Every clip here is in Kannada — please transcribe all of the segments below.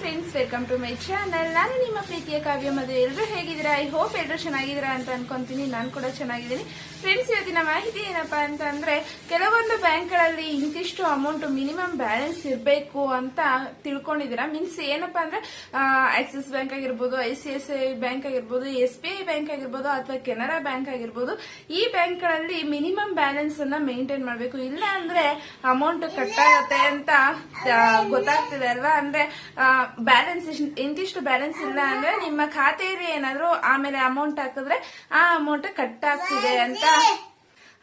Friends welcome to my channel ನಾನು ನಿಮ್ಮ ಪ್ರೀತಿಯ ಕಾವ್ಯ ಮದುವೆ ಎಲ್ಲರೂ ಹೇಗಿದ್ದೀರಾ? ಐ ಹೋಪ್ ಎಲ್ಲರೂ ಚೆನ್ನಾಗಿದ್ದೀರಾ ಅಂತ ಅನ್ಕೊಂತೀನಿ. ನಾನು ಕೂಡ ಚೆನ್ನಾಗಿದ್ದೀನಿ. ಫ್ರೆಂಡ್ಸ್ ಇವತ್ತಿನ ಮಾಹಿತಿ ಏನಪ್ಪಾ ಅಂತ ಅಂದ್ರೆ, ಕೆಲವೊಂದು ಬ್ಯಾಂಕ್ಗಳಲ್ಲಿ ಇಂತಿಷ್ಟು ಅಮೌಂಟ್ ಮಿನಿಮಮ್ ಬ್ಯಾಲೆನ್ಸ್ ಇರಬೇಕು ಅಂತ ತಿಳ್ಕೊಂಡಿದ್ದೀರಾ. ಮೀನ್ಸ್ ಏನಪ್ಪಾ ಅಂದ್ರೆ ಆಕ್ಸಿಸ್ ಬ್ಯಾಂಕ್ ಆಗಿರ್ಬೋದು I C S I bank ಆಗಿರ್ಬೋದು ಎಸ್ ಬಿ ಐ ಬ್ಯಾಂಕ್ ಆಗಿರ್ಬೋದು, ಅಥವಾ ಕೆನರಾ ಬ್ಯಾಂಕ್ ಆಗಿರ್ಬೋದು, ಈ ಬ್ಯಾಂಕ್ಗಳಲ್ಲಿ ಮಿನಿಮಮ್ ಬ್ಯಾಲೆನ್ಸ್ ಅನ್ನ ಮೇಂಟೈನ್ ಮಾಡಬೇಕು. ಇಲ್ಲ ಅಂದ್ರೆ ಅಮೌಂಟ್ ಕಟ್ ಆಗತ್ತೆ ಅಂತ ಗೊತ್ತಾಗ್ತಿದೆ ಅಲ್ವಾ? ಅಂದ್ರೆ ಬ್ಯಾಲೆನ್ಸ್ ಇಂತಿಷ್ಟು ಬ್ಯಾಲೆನ್ಸ್ ಇಲ್ಲ ಅಂದ್ರೆ ನಿಮ್ಮ ಖಾತೆಯಲ್ಲಿ ಏನಾದ್ರು ಆಮೇಲೆ ಅಮೌಂಟ್ ಹಾಕಿದ್ರೆ ಆ ಅಮೌಂಟ್ ಕಟ್ ಆಗ್ತಿದೆ ಅಂತ.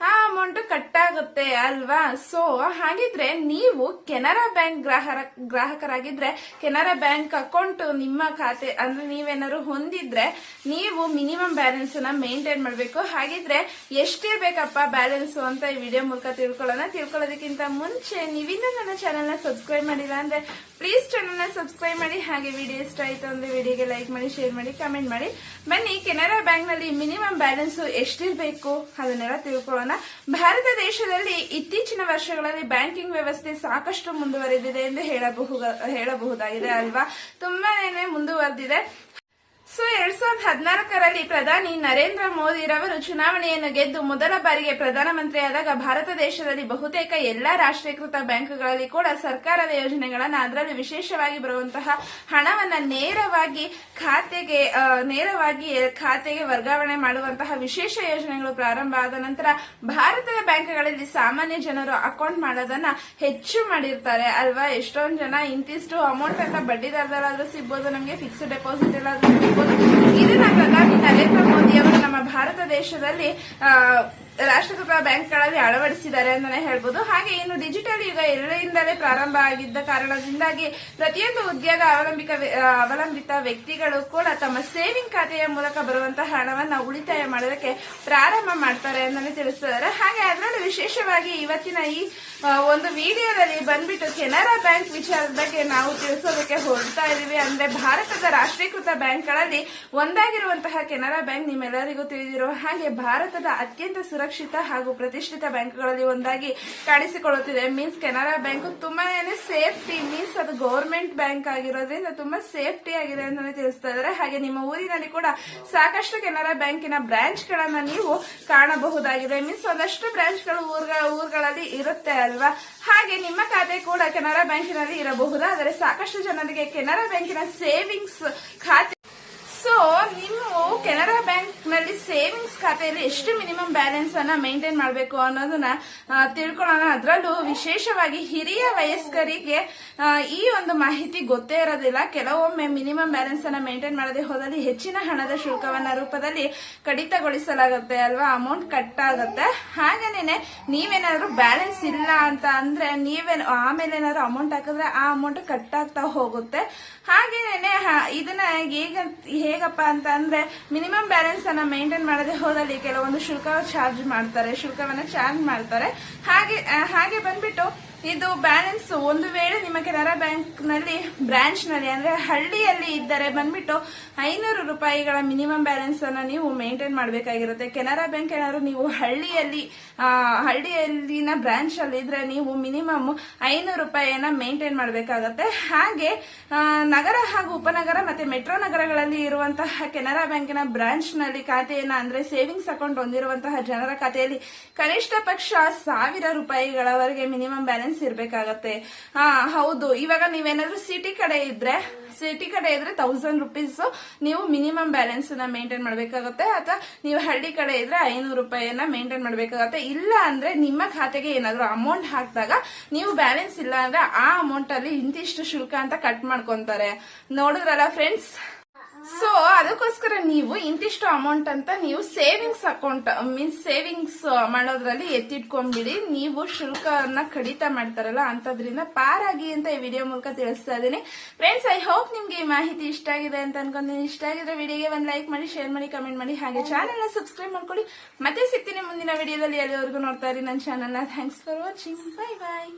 ಆ ಅಮೌಂಟ್ ಕಟ್ ಆಗುತ್ತೆ ಅಲ್ವಾ? ಸೊ ಹಾಗಿದ್ರೆ ನೀವು ಕೆನರಾ ಬ್ಯಾಂಕ್ ಗ್ರಾಹಕ ಗ್ರಾಹಕರಾಗಿದ್ರೆ ಕೆನರಾ ಬ್ಯಾಂಕ್ ಅಕೌಂಟ್ ನಿಮ್ಮ ಖಾತೆ, ಅಂದ್ರೆ ನೀವೇನಾದ್ರು ಹೊಂದಿದ್ರೆ ನೀವು ಮಿನಿಮಮ್ ಬ್ಯಾಲೆನ್ಸ್ ಅನ್ನ ಮೇಂಟೈನ್ ಮಾಡಬೇಕು. ಹಾಗಿದ್ರೆ ಎಷ್ಟಿರ್ಬೇಕಪ್ಪ ಬ್ಯಾಲೆನ್ಸ್ ಅಂತ ಈ ವಿಡಿಯೋ ಮೂಲಕ ತಿಳ್ಕೊಳ್ಳೋಣ. ತಿಳ್ಕೊಳ್ಳೋದಕ್ಕಿಂತ ಮುಂಚೆ ನೀವಿನ್ನೂ ನನ್ನ ಚಾನೆಲ್ನ ಸಬ್ಸ್ಕ್ರೈಬ್ ಮಾಡಿಲ್ಲ ಅಂದ್ರೆ ಪ್ಲೀಸ್ ಚಾನೆಲ್ನ ಸಬ್ಸ್ಕ್ರೈಬ್ ಮಾಡಿ. ಹಾಗೆ ವಿಡಿಯೋ ಇಷ್ಟ ಆಯ್ತು ಅಂದ್ರೆ ವಿಡಿಯೋಗೆ ಲೈಕ್ ಮಾಡಿ ಶೇರ್ ಮಾಡಿ ಕಮೆಂಟ್ ಮಾಡಿ. ಬನ್ನಿ, ಕೆನರಾ ಬ್ಯಾಂಕ್ನಲ್ಲಿ ಮಿನಿಮಮ್ ಬ್ಯಾಲೆನ್ಸ್ ಎಷ್ಟಿರ್ಬೇಕು? ಅದನ್ನೆಲ್ಲ ತಿಳ್ಕೊಳ್ಳೋಣ. ಭಾರತ ದೇಶದಲ್ಲಿ ಇತ್ತೀಚಿನ ವರ್ಷಗಳಲ್ಲಿ ಬ್ಯಾಂಕಿಂಗ್ ವ್ಯವಸ್ಥೆ ಸಾಕಷ್ಟು ಮುಂದುವರೆದಿದೆ ಎಂದು ಹೇಳಬಹುದು ಹೇಳಬಹುದಾಗಿದೆ ಅಲ್ವಾ? ತುಂಬಾನೇ ಮುಂದುವರೆದಿದೆ. ಸೊ ಎರಡ್ ಸಾವಿರದ ಹದಿನಾಲ್ಕರಲ್ಲಿ ಪ್ರಧಾನಿ ನರೇಂದ್ರ ಮೋದಿರವರು ಚುನಾವಣೆಯನ್ನು ಗೆದ್ದು ಮೊದಲ ಬಾರಿಗೆ ಪ್ರಧಾನಮಂತ್ರಿಯಾದಾಗ ಭಾರತ ದೇಶದಲ್ಲಿ ಬಹುತೇಕ ಎಲ್ಲಾ ರಾಷ್ಟ್ರೀಕೃತ ಬ್ಯಾಂಕ್ಗಳಲ್ಲಿ ಕೂಡ ಸರ್ಕಾರದ ಯೋಜನೆಗಳನ್ನು ಅದರಲ್ಲಿ ವಿಶೇಷವಾಗಿ ಬರುವಂತಹ ಹಣವನ್ನು ನೇರವಾಗಿ ಖಾತೆಗೆ ನೇರವಾಗಿ ಖಾತೆಗೆ ವರ್ಗಾವಣೆ ಮಾಡುವಂತಹ ವಿಶೇಷ ಯೋಜನೆಗಳು ಪ್ರಾರಂಭ ಆದ ನಂತರ ಭಾರತದ ಬ್ಯಾಂಕ್ಗಳಲ್ಲಿ ಸಾಮಾನ್ಯ ಜನರು ಅಕೌಂಟ್ ಮಾಡೋದನ್ನ ಹೆಚ್ಚು ಮಾಡಿರ್ತಾರೆ ಅಲ್ವಾ? ಎಷ್ಟೊಂದು ಜನ ಇಂತಿಷ್ಟು ಅಮೌಂಟ್ ಅಂತ ಬಡ್ಡಿದಾರದಲ್ಲಾದ್ರೂ ಸಿಗ್ಬೋದು, ನಮಗೆ ಫಿಕ್ಸ್ಡ್ ಡೆಪಾಸಿಟ್ ಎಲ್ಲಾದ್ರೂ ಇದನ್ನ ಪ್ರಧಾನಿ ನರೇಂದ್ರ ಮೋದಿ ಅವರು ನಮ್ಮ ಭಾರತ ದೇಶದಲ್ಲಿ ರಾಷ್ಟ್ರೀಕೃತ ಬ್ಯಾಂಕ್ಗಳಲ್ಲಿ ಅಳವಡಿಸಿದ್ದಾರೆ ಅಂತಾನೆ ಹೇಳ್ಬೋದು. ಹಾಗೆ ಇನ್ನು ಡಿಜಿಟಲ್ ಯುಗ ಎಲ್ಲರಿಂದಲೇ ಪ್ರಾರಂಭ ಆಗಿದ್ದ ಕಾರಣದಿಂದಾಗಿ ಪ್ರತಿಯೊಂದು ಉದ್ಯೋಗ ಅವಲಂಬಿತ ಅವಲಂಬಿತ ವ್ಯಕ್ತಿಗಳು ಕೂಡ ತಮ್ಮ ಸೇವಿಂಗ್ ಖಾತೆಯ ಮೂಲಕ ಬರುವಂತಹ ಹಣವನ್ನು ಉಳಿತಾಯ ಮಾಡೋದಕ್ಕೆ ಪ್ರಾರಂಭ ಮಾಡ್ತಾರೆ ಅಂತಾನೆ ತಿಳಿಸಿದ್ದಾರೆ ಹಾಗೆ ಅದರಲ್ಲಿ ವಿಶೇಷವಾಗಿ ಇವತ್ತಿನ ಈ ಒಂದು ವಿಡಿಯೋದಲ್ಲಿ ಬಂದ್ಬಿಟ್ಟು ಕೆನರಾ ಬ್ಯಾಂಕ್ ವಿಚಾರದ ಬಗ್ಗೆ ನಾವು ತಿಳಿಸೋದಕ್ಕೆ ಹೊರಡ್ತಾ ಇದ್ದೀವಿ ಅಂದ್ರೆ ಭಾರತದ ರಾಷ್ಟ್ರೀಕೃತ ಬ್ಯಾಂಕ್ಗಳಲ್ಲಿ ಒಂದಾಗಿರುವಂತಹ ಕೆನರಾ ಬ್ಯಾಂಕ್ ನಿಮ್ಮೆಲ್ಲರಿಗೂ ತಿಳಿದಿರುವ ಹಾಗೆ ಭಾರತದ ಅತ್ಯಂತ ಸುರಕ್ಷಿತ ಹಾಗೂ ಪ್ರತಿಷ್ಠಿತ ಬ್ಯಾಂಕ್ಗಳಲ್ಲಿ ಒಂದಾಗಿ ಕಾಣಿಸಿಕೊಳ್ಳುತ್ತಿದೆ. ಮೀನ್ಸ್ ಕೆನರಾ ಬ್ಯಾಂಕ್ ತುಂಬಾನೇ ಸೇಫ್ಟಿ ಮೀನ್ಸ್ ಅದು ಗೌರ್ಮೆಂಟ್ ಬ್ಯಾಂಕ್ ಆಗಿರೋದ್ರಿಂದ ತುಂಬಾ ಸೇಫ್ಟಿ ಆಗಿದೆ ಅಂತಾನೆ ತಿಳಿಸ್ತಾ ಇದ್ದಾರೆ. ಹಾಗೆ ನಿಮ್ಮ ಊರಿನಲ್ಲಿ ಕೂಡ ಸಾಕಷ್ಟು ಕೆನರಾ ಬ್ಯಾಂಕಿನ ಬ್ರಾಂಚ್ ಗಳನ್ನ ನೀವು ಕಾಣಬಹುದಾಗಿದೆ. ಮೀನ್ಸ್ ಒಂದಷ್ಟು ಬ್ರಾಂಚ್ಗಳು ಊರ್ಗಳ ಊರುಗಳಲ್ಲಿ ಇರುತ್ತೆ ಅಲ್ವಾ? ಹಾಗೆ ನಿಮ್ಮ ಖಾತೆ ಕೂಡ ಕೆನರಾ ಬ್ಯಾಂಕಿನಲ್ಲಿ ಇರಬಹುದಾದರೆ ಸಾಕಷ್ಟು ಜನರಿಗೆ ಕೆನರಾ ಬ್ಯಾಂಕಿನ ಸೇವಿಂಗ್ಸ್ ಖಾತೆ ಸೊ ನೀವು ಕೆನರಾ ಬ್ಯಾಂಕ್ನಲ್ಲಿ ಸೇವಿಂಗ್ಸ್ ಖಾತೆಯಲ್ಲಿ ಎಷ್ಟು ಮಿನಿಮಮ್ ಬ್ಯಾಲೆನ್ಸ್ ಅನ್ನ ಮೇಂಟೈನ್ ಮಾಡಬೇಕು ಅನ್ನೋದನ್ನ ತಿಳ್ಕೊಳ್ಳೋಣ. ಅದರಲ್ಲೂ ವಿಶೇಷವಾಗಿ ಹಿರಿಯ ವಯಸ್ಕರಿಗೆ ಈ ಒಂದು ಮಾಹಿತಿ ಗೊತ್ತೇ ಇರೋದಿಲ್ಲ. ಕೆಲವೊಮ್ಮೆ ಮಿನಿಮಮ್ ಬ್ಯಾಲೆನ್ಸ್ ಅನ್ನ ಮೇಂಟೈನ್ ಮಾಡದೆ ಹೋದಲ್ಲಿ ಹೆಚ್ಚಿನ ಹಣದ ಶುಲ್ಕವನ್ನ ರೂಪದಲ್ಲಿ ಕಡಿತಗೊಳಿಸಲಾಗುತ್ತೆ ಅಲ್ವಾ? ಅಮೌಂಟ್ ಕಟ್ ಆಗುತ್ತೆ. ಹಾಗೇನೆ ನೀವೇನಾದ್ರೂ ಬ್ಯಾಲೆನ್ಸ್ ಇಲ್ಲ ಅಂತ ಅಂದ್ರೆ ನೀವೇ, ಆಮೇಲೆ ಏನಾದ್ರು ಅಮೌಂಟ್ ಹಾಕಿದ್ರೆ ಆ ಅಮೌಂಟ್ ಕಟ್ ಆಗ್ತಾ ಹೋಗುತ್ತೆ. ಹಾಗೇನೆ ಇದನ್ನ ಹೇಗ, ಹೇಗಪ್ಪ ಅಂತ ಅಂದ್ರೆ ಮಿನಿಮಮ್ ಬ್ಯಾಲೆನ್ಸ್ ಅನ್ನ ಮೇಂಟೈನ್ ಮಾಡದೆ ಹೋದಲ್ಲಿ ಕೆಲವೊಂದು ಶುಲ್ಕ ಚಾರ್ಜ್ ಮಾಡ್ತಾರೆ ಶುಲ್ಕವನ್ನ ಚಾರ್ಜ್ ಮಾಡ್ತಾರೆ. ಹಾಗೆ ಹಾಗೆ ಬಂದ್ಬಿಟ್ಟು ಇದು ಬ್ಯಾಲೆನ್ಸ್ ಒಂದು ವೇಳೆ ನಿಮ್ಮ ಕೆನರಾ ಬ್ಯಾಂಕ್ನಲ್ಲಿ ಬ್ರಾಂಚ್ನಲ್ಲಿ ಅಂದ್ರೆ ಹಳ್ಳಿಯಲ್ಲಿ ಇದ್ದರೆ ಬಂದ್ಬಿಟ್ಟು ಐನೂರು ರೂಪಾಯಿಗಳ ಮಿನಿಮಮ್ ಬ್ಯಾಲೆನ್ಸ್ ಅನ್ನ ನೀವು ಮೇಂಟೈನ್ ಮಾಡಬೇಕಾಗಿರುತ್ತೆ. ಕೆನರಾ ಬ್ಯಾಂಕ್ ಏನಾದ್ರು ನೀವು ಹಳ್ಳಿಯಲ್ಲಿ ಹಳ್ಳಿಯಲ್ಲಿನ ಬ್ರಾಂಚ್ ಅಲ್ಲಿ ಇದ್ರೆ ನೀವು ಮಿನಿಮಮ್ ಐನೂರು ರೂಪಾಯಿಯನ್ನ ಮೇಂಟೈನ್ ಮಾಡಬೇಕಾಗತ್ತೆ. ಹಾಗೆ ನಗರ ಹಾಗೂ ಉಪನಗರ ಮತ್ತೆ ಮೆಟ್ರೋ ನಗರಗಳಲ್ಲಿ ಇರುವಂತಹ ಕೆನರಾ ಬ್ಯಾಂಕಿನ ಬ್ರಾಂಚ್ನಲ್ಲಿ ಖಾತೆಯನ್ನ ಅಂದ್ರೆ ಸೇವಿಂಗ್ಸ್ ಅಕೌಂಟ್ ಹೊಂದಿರುವಂತಹ ಜನರ ಖಾತೆಯಲ್ಲಿ ಕನಿಷ್ಠ ಪಕ್ಷ ಸಾವಿರ ರೂಪಾಯಿಗಳವರೆಗೆ ಮಿನಿಮಮ್ ಬ್ಯಾಲೆನ್ಸ್ ಇರಬೇಕಾಗತ್ತೆ. ಹಾ, ಹೌದು. ಇವಾಗ ನೀವೇನಾದ್ರೂ ಸಿಟಿ ಕಡೆ ಇದ್ರೆ ಸಿಟಿ ಕಡೆ ಇದ್ರೆ ತೌಸಂಡ್ ರುಪೀಸ್ ನೀವು ಮಿನಿಮಮ್ ಬ್ಯಾಲೆನ್ಸ್ನ ಮೇಂಟೈನ್ ಮಾಡಬೇಕಾಗುತ್ತೆ, ಅಥವಾ ನೀವು ಹಳ್ಳಿ ಕಡೆ ಇದ್ರೆ ಐನೂರು ರೂಪಾಯಿಯನ್ನ ಮೇಂಟೈನ್ ಮಾಡಬೇಕಾಗುತ್ತೆ. ಇಲ್ಲ ಅಂದ್ರೆ ನಿಮ್ಮ ಖಾತೆಗೆ ಏನಾದ್ರು ಅಮೌಂಟ್ ಹಾಕಿದಾಗ ನೀವು ಬ್ಯಾಲೆನ್ಸ್ ಇಲ್ಲ ಅಂದ್ರೆ ಆ ಅಮೌಂಟ್ ಅಲ್ಲಿ ಇಂತಿಷ್ಟು ಶುಲ್ಕ ಅಂತ ಕಟ್ ಮಾಡ್ಕೊಂತಾರೆ. ನೋಡಿದ್ರಲ್ಲ ಫ್ರೆಂಡ್ಸ್ ಸೊ ಅದಕ್ಕೋಸ್ಕರ ನೀವು ಇಂತಿಷ್ಟು ಅಮೌಂಟ್ ಅಂತ ನೀವು ಸೇವಿಂಗ್ಸ್ ಅಕೌಂಟ್ ಮೀನ್ಸ್ ಸೇವಿಂಗ್ಸ್ ಮಾಡೋದ್ರಲ್ಲಿ ಎತ್ತಿಟ್ಕೊಂಡ್ಬಿಡಿ. ನೀವು ಶುಲ್ಕವನ್ನ ಕಡಿತ ಮಾಡ್ತಾರಲ್ಲ ಅಂತದ್ರಿಂದ ಪಾರಾಗಿ ಅಂತ ಈ ವಿಡಿಯೋ ಮೂಲಕ ತಿಳಿಸ್ತಾ ಇದ್ದೀನಿ. ಫ್ರೆಂಡ್ಸ್ ಐ ಹೋಪ್ ನಿಮ್ಗೆ ಈ ಮಾಹಿತಿ ಇಷ್ಟ ಆಗಿದೆ ಅಂತ ಅನ್ಕೊಂತೀನಿ. ಇಷ್ಟ ಆಗಿದ್ರೆ ವಿಡಿಯೋಗೆ ಒಂದು ಲೈಕ್ ಮಾಡಿ ಶೇರ್ ಮಾಡಿ ಕಮೆಂಟ್ ಮಾಡಿ. ಹಾಗೆ ಚಾನೆಲ್ನ ಸಬ್ಸ್ಕ್ರೈಬ್ ಮಾಡ್ಕೊಳ್ಳಿ. ಮತ್ತೆ ಸಿಗ್ತೀನಿ ಮುಂದಿನ ವಿಡಿಯೋದಲ್ಲಿ ಎಲ್ಲಿವರೆಗೂ ನೋಡ್ತಾ ಇರಿ ನನ್ನ ಚಾನಲ್ನ thanks for watching bye bye